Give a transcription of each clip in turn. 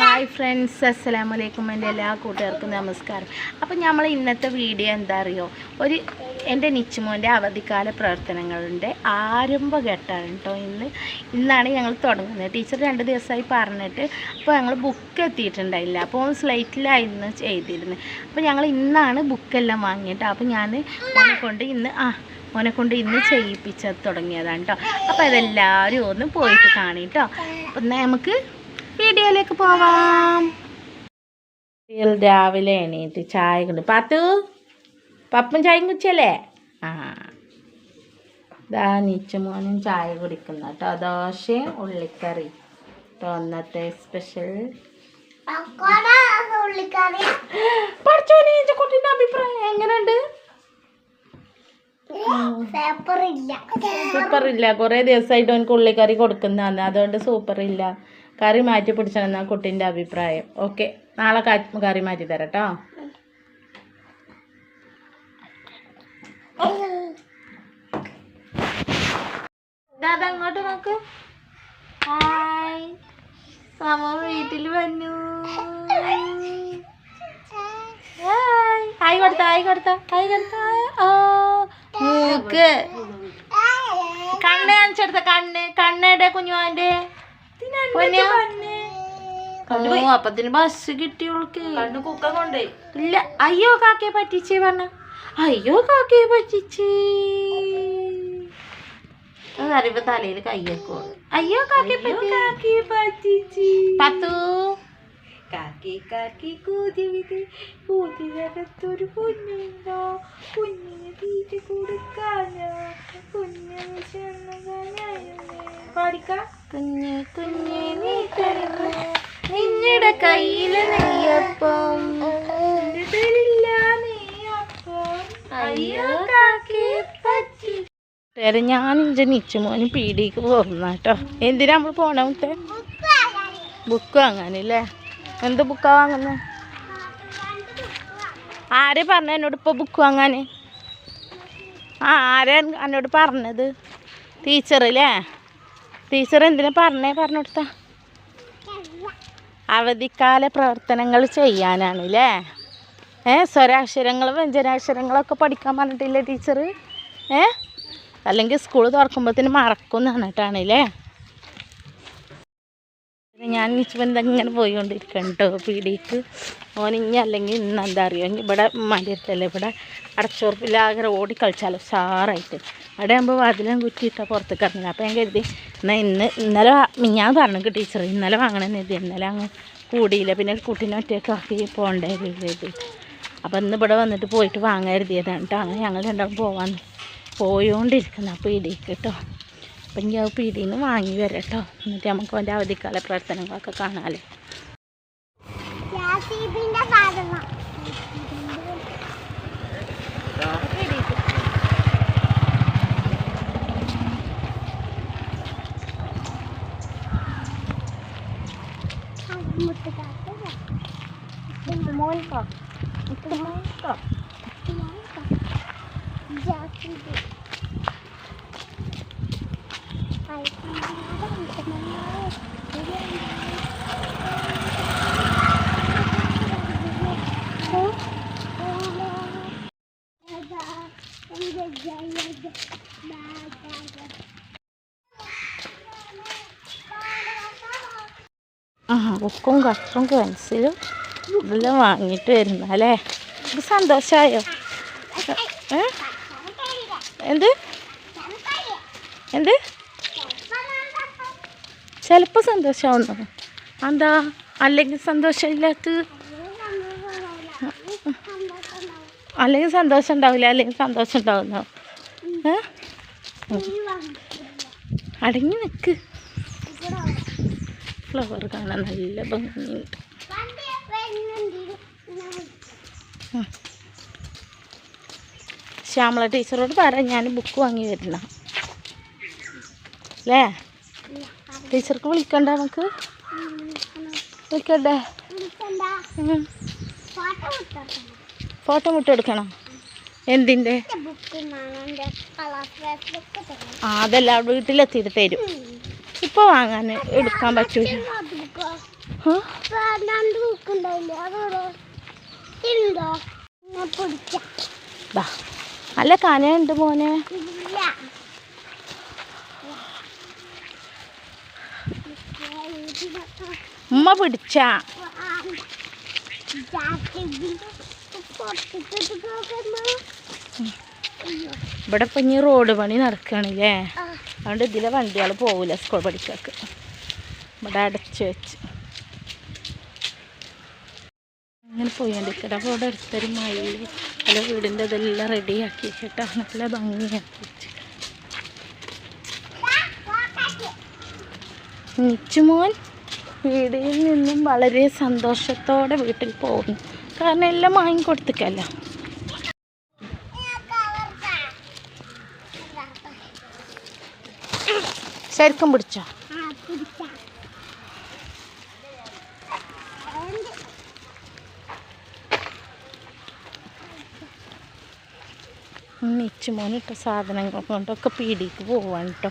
Hi friends അസ്സലാമു അലൈക്കും എന്റെ എല്ലാ കൂട്ടുകാർക്കും നമസ്കാരം. അപ്പം നമ്മൾ ഇന്നത്തെ വീഡിയോ എന്താ അറിയോ? ഒരു എന്റെ നിച്ചുമോന്റെ അവധിക്കാല പ്രവർത്തനങ്ങളുടെ ആരംഭഘട്ടമാണ് കേട്ടോ ഇന്ന്. ഇന്നാണ് ഞങ്ങൾ തുടങ്ങുന്നത്. ടീച്ചർ രണ്ട് ദിവസമായി പറഞ്ഞിട്ട് അപ്പോൾ ഞങ്ങൾ ബുക്ക് എത്തിയിട്ടുണ്ടായില്ല. അപ്പോൾ സ്ലൈറ്റിലായിരുന്നു ചെയ്തിരുന്നത് അപ്പോൾ ഞങ്ങൾ ഇന്നാണ് ബുക്കെല്ലാം വാങ്ങിയിട്ട് അപ്പോൾ ഞാൻ കൊണ്ട് ഇന്ന് ആ മോനെ കൊണ്ട് ഇന്ന് ചെയ്യിപ്പിച്ച തുടങ്ങിയതാണ് കേട്ടോ അപ്പോൾ അതെല്ലാവരും ഒന്ന് പോയിട്ട് കാണി കേട്ടോ അപ്പം എന്നാൽ നമുക്ക് വീഡിയോയിലേക്ക് പോവാം. രാവിലെ എണീറ്റ് ചായ കൊണ്ട് പാത്തു പപ്പും ചായയും കുടിച്ചല്ലേ? ആ. ഇതാ നീച്ചുമോനും ചായ കുടിക്കുന്ന കേട്ടോ ദോശയും ഉള്ളിക്കറി. കേട്ടോ അന്നത്തെ സ്പെഷ്യൽ പഠിച്ചോനെ കുട്ടീന്റെ അഭിപ്രായം എങ്ങനെയുണ്ട്? സൂപ്പർ ഇല്ല കുറേ ദിവസമായിട്ട് അവനക്ക് ഉള്ളിക്കറി കൊടുക്കുന്നതാണ്. അതുകൊണ്ട് സൂപ്പർ ഇല്ല കറി മാറ്റി പിടിച്ചതെന്നാ കുട്ടീന്റെ അഭിപ്രായം. ഓക്കെ. നാളെ കറി മാറ്റി തരാം കേട്ടോ അങ്ങോട്ട് നോക്ക്. ഹായ്. വീട്ടിൽ വന്നു. ഹായ്. ഹായ് കൊടുത്ത ഹായ് കൊടുത്ത ഹായ് കൊടുത്ത. ഓ മൂക്ക്. കണ്ണ് കാണിച്ചെടുത്ത കണ്ണ്. കണ്ണേടെ കുഞ്ഞുവാന്റെ ഓ അപ്പത്തിന് ബസ് കിട്ടിയോൾക്ക് ഇല്ല അയ്യോ കാക്കയെ പറ്റിച്ചേ പറഞ്ഞ. അയ്യോ കാക്കയെ പറ്റിച്ചേ. അതറിയുമ്പോ തലയിൽ കയ്യേക്കോൾ അയ്യോ കാക്കയെ പറ്റി. കാക്കി പറ്റിച്ച്. പത്തു. കാക്കി കാക്കി കൂതി വിധി കൂതിനകത്തൊരു കുഞ്ഞുണ്ടോ? കുഞ്ഞിന് തീറ്റ കൊടുക്കാനോ? കുഞ്ഞു പാടിക്ക. കുഞ്ഞ് കുഞ്ഞ് നീ തരുന്നു. നിങ്ങളുടെ കയ്യിൽ നെയ്യപ്പം. തരില്ല നീ അപ്പം അയ്യോ കാക്കി പറ്റി. ഞാൻ എന്റെ നിച്ചുമോന് പീടിക്ക് പോകുന്ന കേട്ടോ എന്തിനാ നമ്മൾ പോണ മുത്തേ? ബുക്ക് വാങ്ങാനല്ലേ? എന്ത് ബുക്കാ വാങ്ങുന്നത് ആരെ പറഞ്ഞ എന്നോട് ഇപ്പോൾ ബുക്ക് വാങ്ങാൻ ആ ആരെ എന്നോട് പറഞ്ഞത്? ടീച്ചറല്ലേ ടീച്ചർ എന്തിനാ പറഞ്ഞേ? പറഞ്ഞു കൊടുത്താ. അവധിക്കാല പ്രവർത്തനങ്ങൾ ചെയ്യാനാണ് അല്ലേ ഏ സ്വരാക്ഷരങ്ങളും വ്യഞ്ജനാക്ഷരങ്ങളൊക്കെ പഠിക്കാൻ പറഞ്ഞിട്ടില്ലേ ടീച്ചർ ഏ? അല്ലെങ്കിൽ സ്കൂൾ തുറക്കുമ്പോഴത്തേന് മറക്കും എന്നിട്ടാണ് അല്ലേ ഞാൻ ഇപ്പം ഇങ്ങനെ പോയിക്കൊണ്ടിരിക്കണം കേട്ടോ പീടിക്ക് ഓൻ ഇനി അല്ലെങ്കിൽ ഇന്ന് എന്താ അറിയോ? ഇവിടെ അടുത്തല്ലേ? ഇവിടെ അടച്ചോർപ്പില്ലാകെ ഓടി കളിച്ചാലോ? സാറായിട്ട് അവിടെ ആകുമ്പോൾ വാതിലും കുറ്റിയിട്ടാൽ പുറത്തേക്ക് ഇറങ്ങില്ല അപ്പോൾ ഞാൻ കരുതി എന്നാൽ ഇന്ന് ഇന്നലെ ഞാൻ പറഞ്ഞു ടീച്ചർ ഇന്നലെ വാങ്ങണമെന്ന് കരുതി. ഇന്നലെ അങ്ങ് കൂടിയില്ല. പിന്നെ കുട്ടീനെ ഒറ്റയൊക്കെ ആക്കി പോകണ്ടേ കരുതി. അപ്പോൾ ഇന്ന് ഇവിടെ വന്നിട്ട് പോയിട്ട് വാങ്ങാൻ എഴുതിയതാണ് കേട്ടോ. അങ്ങനെ ഞങ്ങൾ രണ്ടാളും പോവാൻ പോയോണ്ടിരിക്കുന്ന അപ്പോൾ പീടിക്ക് കേട്ടോ. അപ്പം അത് പീടിയിൽ നിന്ന് വാങ്ങി വരാം കേട്ടോ എന്നിട്ട് നമുക്ക് അവന്റെ അവധിക്കാല പ്രവർത്തനങ്ങളൊക്കെ കാണാമല്ലോ ബുക്കും കട്ടറും പെൻസിലും ഇതെല്ലാം വാങ്ങിയിട്ട് വരുന്ന അല്ലേ? ഇത് സന്തോഷമായോ എന്ത്? എന്ത്? ചിലപ്പോൾ സന്തോഷമാവുന്നു. എന്താ? അല്ലെങ്കിൽ സന്തോഷമില്ലാത്ത അല്ലെങ്കിൽ സന്തോഷം ഉണ്ടാവില്ല അല്ലെങ്കിൽ സന്തോഷം ഉണ്ടാവുന്നോ. അടങ്ങി നിൽക്ക് ഫ്ലവർ കാണാൻ നല്ല ഭംഗിയുണ്ട്. ശ്യാമള ടീച്ചറോട് പറ ഞാൻ ബുക്ക് വാങ്ങി വരണം അല്ലേ ടീച്ചർക്ക് വിളിക്കണ്ട നമുക്ക്? വിളിക്കണ്ടേ? ഫോട്ടോ മുട്ട എടുക്കണം. എന്തിന്റെ? ആ അതെല്ലാം വീട്ടിലെത്തിയിട്ട് തരും. ഇപ്പോൾ വാങ്ങാൻ എടുക്കാൻ പറ്റൂല നല്ല കനയുണ്ട് മോനെ. ഉമ്മ പിടിച്ച. ഇവിടെ ഇപ്പൊ ഇനി റോഡ് പണി നടക്കുകയാണല്ലേ അതുകൊണ്ട് ഇതിലെ വണ്ടികൾ പോവില്ല സ്കൂൾ പഠിച്ചവർക്ക്. ഇവിടെ അടച്ച് വെച്ച്. അങ്ങനെ പോയിക്കൊണ്ടിരിക്കട്ടെ അപ്പോൾ ഇവിടെ അടുത്തൊരു മയിൽ പല വീടിന്റെ ഇതെല്ലാം റെഡിയാക്കി വെച്ചിട്ട്. നല്ല ഭംഗിയാക്കി വെച്ച്. നിച്ചുമോൻ വീടിൽ നിന്നും വളരെ സന്തോഷത്തോടെ വീട്ടിൽ പോകുന്നു. കാരണം എല്ലാം വാങ്ങിക്കൊടുത്തിക്കല്ലോ ശരിക്കും പിടിച്ചോ. നിച്ചുമോനിട്ട സാധനങ്ങൾ കൊണ്ടൊക്കെ പീടിക്ക് പോവാൻ കേട്ടോ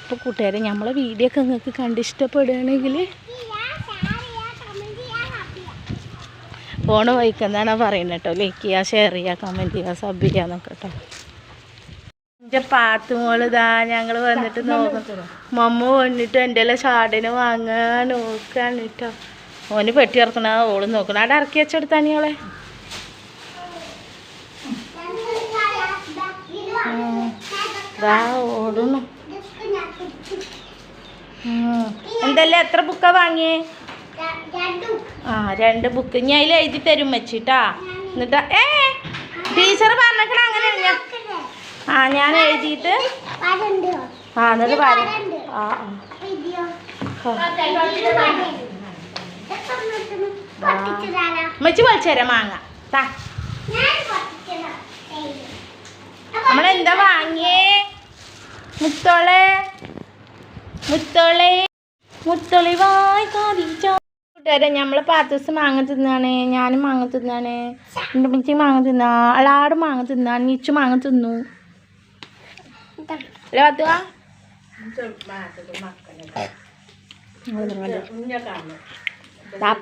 അപ്പോൾ കൂട്ടുകാരെ നമ്മളെ വീഡിയോ ഒക്കെ നിങ്ങൾക്ക് കണ്ടിഷ്ടപ്പെടുകയാണെങ്കിൽ ഫോണ് വഹിക്കുന്നതാണ് പറയുന്നത് കേട്ടോ ലൈക്ക് ചെയ്യുക ഷെയർ ചെയ്യുക കമന്റ് ചെയ്യുക സബ് ചെയ്യുക എന്നൊക്കെ കേട്ടോ എന്റെ പാത്തുമോൾ മോളിതാ ഞങ്ങൾ വന്നിട്ട് നോക്കും. മമ്മ വന്നിട്ട് എന്റെ എല്ലാം ഷാഡിന് വാങ്ങാൻ നോക്കാണ് കേട്ടോ ഓന് പെട്ടി ഇറക്കണ ഓൾ നോക്കണം അവിടെ ഇറക്കി വെച്ചെടുത്താണ് ഓളെ ഇതാ ഓടുന്നു ഉം. എന്തല്ലേ എത്ര ബുക്കാ വാങ്ങിയേ? ആ രണ്ട് ബുക്ക്. ഞാൻ അതിൽ എഴുതി തരും വെച്ചിട്ടാ എന്നിട്ടാ ഏ ടീച്ചർ പറഞ്ഞേക്കണ അങ്ങനെ ഞാൻ ആ ഞാൻ എഴുതിയിട്ട് ആ എന്നിട്ട് പറ ആ ആ. പൊളിച്ചുതരാം മാങ്ങ. താ നമ്മളെന്താ വാങ്ങിയേ? മുത്തോളെ. മുത്തോളെ. മുത്തോളി വായി കാതിച്ചോ കൂട്ടുകാരെ പാത്ത ദിവസം മാങ്ങ തിന്നാണ്. ഞാനും മാങ്ങ തിന്നാണ്. എന്റെ മിച്ചി മാങ്ങ തിന്നാ. അളാട് മാങ്ങ തിന്നാ. നീച്ചു മാങ്ങ തിന്നു. അല്ലേ പത്തുവാ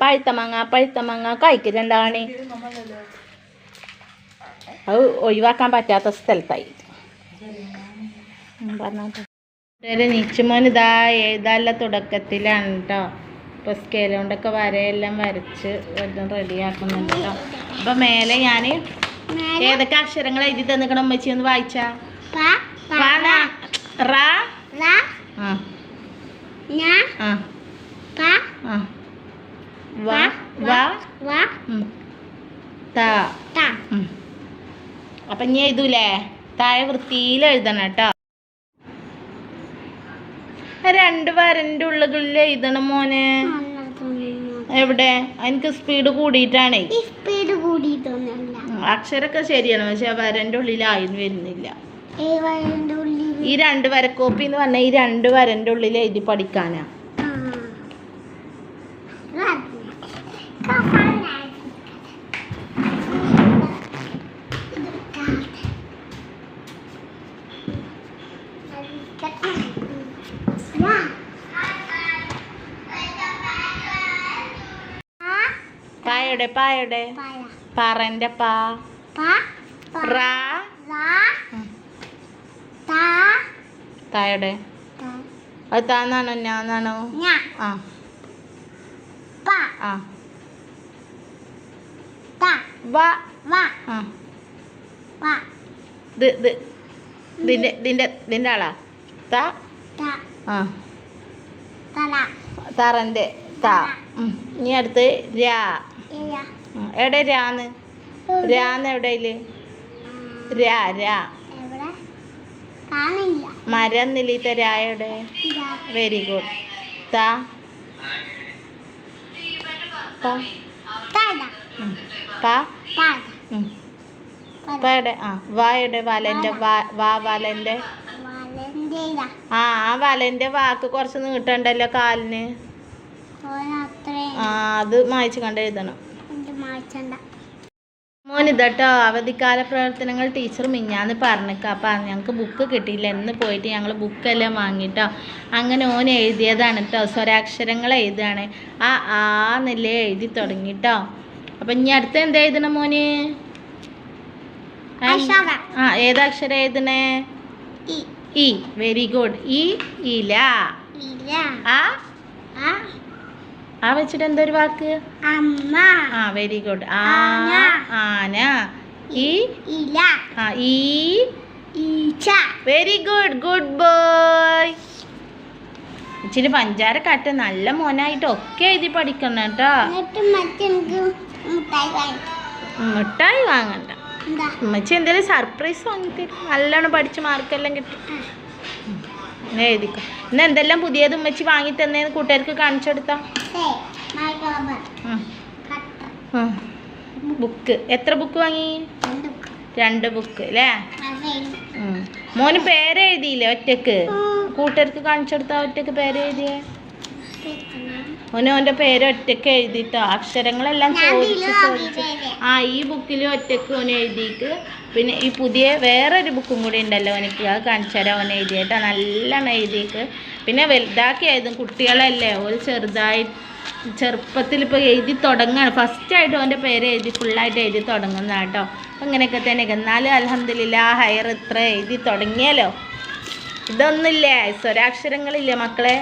പഴുത്ത മാങ്ങ പഴുത്ത മാങ്ങ കഴിക്കലുണ്ടാണ് അത് ഒഴിവാക്കാൻ പറ്റാത്ത സ്ഥലത്തായി പറഞ്ഞോട്ടെ നിച്ചുമോൻ ഇതാ എഴുതാനുള്ള തുടക്കത്തിലാണ് കേട്ടോ ഇപ്പോൾ സ്കെയിൽ കൊണ്ടൊക്കെ വരയെല്ലാം വരച്ച് എല്ലാം റെഡിയാക്കുന്നുണ്ട് കേട്ടോ അപ്പം മേലെ ഞാൻ ഏതൊക്കെ അക്ഷരങ്ങൾ എഴുതി തന്നിക്കണം അമ്മച്ചി ഒന്ന് വായിച്ചാ പാന റാ ആ. ആ. ആ. വ വ. താ. അപ്പം ഇനി എഴുതൂലേ? താഴെ വൃത്തിയിൽ എഴുതണം കേട്ടോ. രണ്ട് വരന്റെ ഉള്ളുകളിൽ എഴുതണം മോനെ. എവിടെ? എനിക്ക് സ്പീഡ് കൂടിയിട്ടാണേ. സ്പീഡ് കൂടിയിട്ടൊന്നുമല്ല. അക്ഷരൊക്കെ അക്ഷരമൊക്കെ ശരിയാണ് പക്ഷെ വരന്റെ വരന്റെ ഉള്ളിലായും വരുന്നില്ല. ഈ രണ്ട് വരക്കോപ്പി എന്ന് പറഞ്ഞാൽ ഈ രണ്ട് വരന്റെ ഉള്ളിൽ എഴുതി പഠിക്കാനാ. പായുടെ പായുടെ. പറന്റെ പാ. റാ. തായുടെ? അത് താന്നാണോ ഞാന്നാണോ? ആ. ആ. വാ. ആ. ഇത് ഇത് ഇതിന്റെ ഇതിന്റെ ഇതിന്റെ ആളാ? താ. ആ. തറന്റെ താ. ഇനി അടുത്ത് രാ. എവിടെ രാന്ന്? രാന്ന് എവിടെയിൽ? രാ രാ. എവിടെ മരം നിലീത്ത രായയുടെ വെരി ഗുഡ് താ പാ ഉം. പാ. ഉം. ആ വായുടെ വലന്റെ വാ വലന്റെ ആ ആ വലന്റെ വാക്ക് കുറച്ച് നീട്ടണ്ടല്ലോ കാലിന്. ആ അത് മായ്ച്ച് കണ്ട് എഴുതണം. എന്ത് മാറ്റണ്ട മോൻ ഇതട്ടോ അവധിക്കാല പ്രവർത്തനങ്ങൾ ടീച്ചർ മിഞ്ഞാന്ന് പറഞ്ഞേക്കാം. അപ്പം ഞങ്ങൾക്ക് ബുക്ക് കിട്ടിയില്ല. എന്ന് പോയിട്ട് ഞങ്ങൾ ബുക്കെല്ലാം വാങ്ങിട്ടോ. അങ്ങനെ ഓൻ എഴുതിയതാണ് കേട്ടോ സ്വരാക്ഷരങ്ങൾ എഴുതുകയാണ് ആ ആ നില എഴുതി തുടങ്ങിട്ടോ. അപ്പം ഇനി അടുത്ത എന്താ എഴുതണം മോന്? ആ, ഏതാക്ഷരം എഴുതണേ? ഇ. Very good. ഇ ഇല. ആ? ആ വെച്ചിട്ട് എന്തൊരു വാക്ക്? അമ്മ. ആ വെരി ഗുഡ് ആ ആന. ഈ? ഇല. ആ ഈ? ഈച്ച. വെരി ഗുഡ് ഗുഡ് ബോയ് ഇച്ചിരി പഞ്ചാര കട്ട്. നല്ല മോനായിട്ട് ഒക്കെ എഴുതി പഠിക്കണം കേട്ടോ. മിഠായി വാങ്ങണ്ട. അമ്മച്ചി എന്തേലും എന്തെങ്കിലും സർപ്രൈസ് വാങ്ങിത്തരും നല്ലോണം പഠിച്ച് മാർക്കെല്ലാം കിട്ടും. ഇന്ന് എഴുതിക്കോ. ഇന്ന് എന്തെല്ലാം പുതിയത് ഉമ്മച്ചി വാങ്ങി തന്നേന്ന് കൂട്ടുകാർക്ക് കാണിച്ചു കൊടുത്താ? Say book. എത്ര ബുക്ക് വാങ്ങി? രണ്ട് ബുക്ക്. അല്ലേ. മോന് പേരെഴുതിയില്ലേ ഒറ്റയ്ക്ക്? കൂട്ടുകാർക്ക് കാണിച്ചു കൊടുത്താ ഒറ്റയ്ക്ക് പേരെഴുതിയേ? ഓന് ഓന്റെ പേര് ഒറ്റയ്ക്ക് എഴുതിട്ടോ. അക്ഷരങ്ങളെല്ലാം ചോദിച്ച് ചോദിച്ച് ആ ഈ ബുക്കിൽ ഒറ്റയ്ക്ക് ഓന് എഴുതിയിട്ട് പിന്നെ ഈ പുതിയ വേറൊരു ബുക്കും കൂടി ഉണ്ടല്ലോ എനിക്ക് അത് കാണിച്ചു തരാം ഓൻ എഴുതിയിട്ടോ. നല്ലോണം എഴുതിയിട്ട്. പിന്നെ വലുതാക്കി എഴുതും കുട്ടികളല്ലേ. ഒരു ചെറുതായി ചെറുപ്പത്തിൽ ഇപ്പോൾ എഴുതി തുടങ്ങാണ്. ഫസ്റ്റായിട്ട് ഓന്റെ പേര് എഴുതി ഫുള്ളായിട്ട് എഴുതി തുടങ്ങുന്ന കേട്ടോ അപ്പം ഇങ്ങനെയൊക്കെ തന്നെ എന്നാലും അലഹമില്ല ഹയർ ഇത്ര എഴുതി തുടങ്ങിയല്ലോ. ഇതൊന്നുമില്ലേ? സ്വരാക്ഷരങ്ങളില്ലേ മക്കളെ?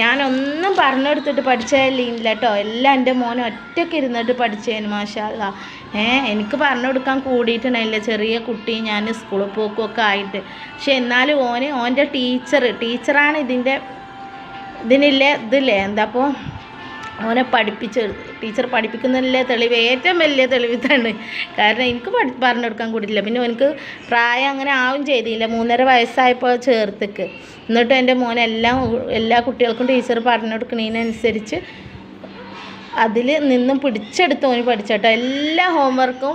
ഞാനൊന്നും പറഞ്ഞു കൊടുത്തിട്ട് പഠിച്ചില്ല കേട്ടോ എല്ലാം എന്റെ മോൻ ഒറ്റയ്ക്ക് ഇരുന്നിട്ട് പഠിച്ചേന് മാഷാല്ല ഏ എനിക്ക് പറഞ്ഞു കൊടുക്കാൻ കൂടിയിട്ടുണ്ടായില്ല. ചെറിയ കുട്ടി ഞാൻ സ്കൂളിൽ പോക്കുമൊക്കെ ആയിട്ട്. പക്ഷെ എന്നാലും ഓന് ഓന്റെ ടീച്ചർ ടീച്ചറാണ് ഇതിന്റെ ഇതിനില്ലേ ഇതില്ലേ എന്താപ്പോൾ ഓനെ പഠിപ്പിച്ച് ടീച്ചർ പഠിപ്പിക്കുന്നതിലെ തെളിവ്? ഏറ്റവും വലിയ തെളിവ് ഇതാണ് കാരണം എനിക്ക് പഠി പറഞ്ഞു കൊടുക്കാൻ കൂടിയില്ല പിന്നെ എനിക്ക് പ്രായം അങ്ങനെ ആവും ചെയ്തില്ല. മൂന്നര വയസ്സായപ്പോൾ ചേർത്തേക്ക്. എന്നിട്ട് എന്റെ മോൻ എല്ലാം എല്ലാ കുട്ടികൾക്കും ടീച്ചർ പറഞ്ഞു കൊടുക്കുന്നതിനനുസരിച്ച് അതിൽ നിന്നും പിടിച്ചെടുത്ത് ഓന് പഠിച്ചോട്ടോ എല്ലാ ഹോംവർക്കും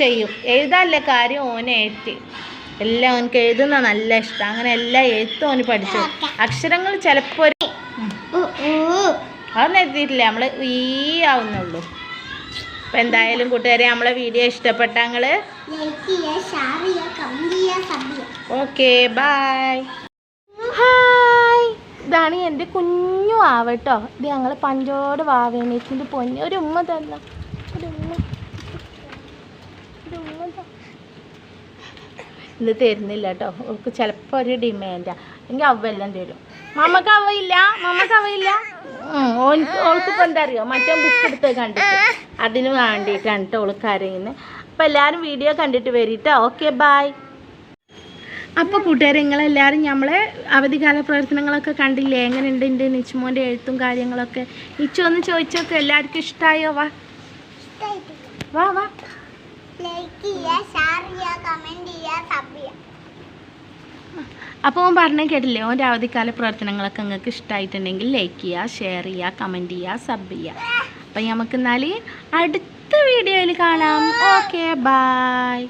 ചെയ്യും. എഴുതാനുള്ള കാര്യം ഓനെ ഏറ്റി. എല്ലാം ഓനക്ക് എഴുതുന്ന നല്ല ഇഷ്ടം. അങ്ങനെ എല്ലാ എഴുത്തും ഓന് പഠിച്ചു. അക്ഷരങ്ങൾ ചിലപ്പോൾ ഒരു അതൊന്നും എഴുതിയിട്ടില്ല. നമ്മൾ ഈ ആവുന്നുള്ളൂ. അപ്പം എന്തായാലും കൂട്ടുകാരെ നമ്മളെ വീഡിയോ ഇഷ്ടപ്പെട്ടങ്ങൾ ഓക്കെ ബായ് ഇതാണ് എന്റെ കുഞ്ഞു ആവട്ടോ ഇത് ഞങ്ങൾ പഞ്ചോട് വാവേനേച്ചിന്റെ പൊന്നെ. ഒരു ഉമ്മ തന്ന? ഒരു ഉമ്മ. ഒരു ഉമ്മ ഇത് തരുന്നില്ല കേട്ടോ അവൾക്ക് ചിലപ്പോൾ ഒരു ഡിമാൻഡാണ് എങ്കിൽ അവെല്ലാം തരും. മമ്മക്ക് അവയില്ല. മമ്മക്ക് അവയില്ല. ഓൾക്ക് ഓൾക്കിപ്പോൾ എന്താ അറിയോ മറ്റേ ബുക്ക് എടുത്ത് കണ്ടിട്ട്. അതിന് വേണ്ടിയിട്ടാണ് കേട്ടോ ഓൾക്ക് കരയുന്നത് അപ്പോൾ എല്ലാവരും വീഡിയോ കണ്ടിട്ട് വരിട്ടോ. ഓക്കെ ബായ് അപ്പോൾ കൂട്ടുകാരെ നിങ്ങളെല്ലാവരും നമ്മളെ അവധിക്കാല പ്രവർത്തനങ്ങളൊക്കെ കണ്ടില്ലേ? എങ്ങനെയുണ്ട് എന്റെ നിച്ചുമോന്റെ എഴുത്തും കാര്യങ്ങളൊക്കെ? നിച്ചു ഒന്ന് ചോദിച്ചൊക്കെ എല്ലാവർക്കും ഇഷ്ടമായോ വാ. വാ വാ. അപ്പോൾ ഓൻ പറഞ്ഞ കേട്ടില്ലേ ഓന്റെ അവധിക്കാല പ്രവർത്തനങ്ങളൊക്കെ നിങ്ങൾക്ക് ഇഷ്ടമായിട്ടുണ്ടെങ്കിൽ ലൈക്ക് ചെയ്യുക ഷെയർ ചെയ്യുക കമന്റ് ചെയ്യുക സബ് ചെയ്യുക അപ്പം നമുക്ക് എന്നാൽ അടുത്ത വീഡിയോയിൽ കാണാം. Okay bye